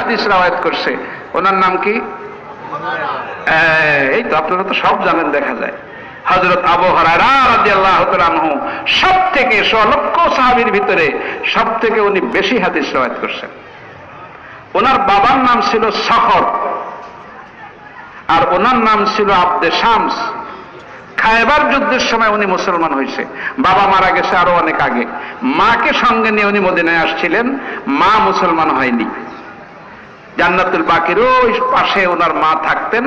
হাদিস রাওয়ায়াত করছে। ওনার নাম কি? এই তো আপনারা তো সব জানেন, দেখা যায়। হজরত আবু আনহু সব থেকে লক্ষ সাহাবীর ভিতরে সব থেকে উনি বেশি হাদিস রাওয়ায়াত করছেন। ওনার বাবার নাম ছিল সখর আর ওনার নাম ছিল আব্দে শামস। খায়বার যুদ্ধের সময় উনি মুসলমান হয়েছে। বাবা মারা গেছে আরও অনেক আগে। মাকে সঙ্গে নিয়ে উনি মদিনায় আসছিলেন। মা মুসলমান হয়নি। জান্নাতুল বাকির ওই পাশে ওনার মা থাকতেন।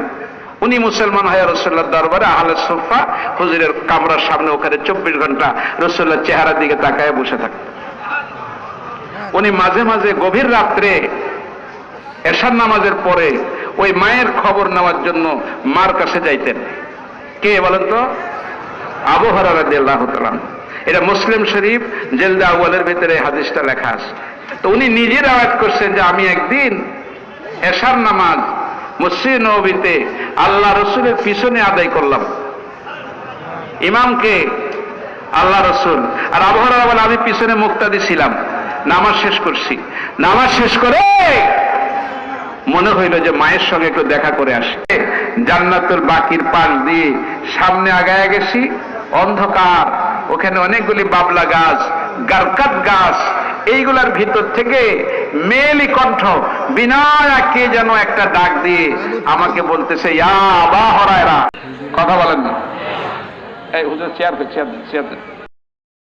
উনি মুসলমান হয়ে রসুল্লাহ দরবারে আহলে সোফা হুজুরের কামরার সামনে ওখানে চব্বিশ ঘণ্টা রসুল্লাহ চেহারার দিকে তাকায় বসে থাকতেন। উনি মাঝে মাঝে গভীর রাত্রে এশার নামাজের পরে ওই মায়ের খবর নেওয়ার জন্য মার কাছে যাইতেন। কে বলেন তো? আবহাওয়া রাদিয়াল্লাহ তাআলা এটা মুসলিম শরীফ, জেলদা আউয়ালের ভিতরে হাদিসটা লেখা আছে। তো উনি নিজের আওয়াজ করছেন যে আমি একদিন এশার নামাজ মসজিদ নবীতে আল্লাহ রসুলের পিছনে আদায় করলাম। ইমামকে আল্লাহ রসুল আর আবহাওয়া বলে আমি পিছনে মুক্তাদি ছিলাম, নামাজ শেষ করছি। নামাজ শেষ করে মনে হইল যে মায়ের সঙ্গে একটু দেখা করে আসে। জান্নাতুল বাকির পাশ দিয়ে সামনে আগায় গেছি, অন্ধকার, ওখানে অনেকগুলি বাবলা গাছ, গারকাত গাছ এইগুলার ভিতর থেকে মেলি কণ্ঠ, বিনায়া কে যেন একটা ডাক দিয়ে আমাকে বলতেছে, ইয়া বা হরায়রা। কথা বলেন না। এই হুজুর চেয়ার চেয়ার চেয়ার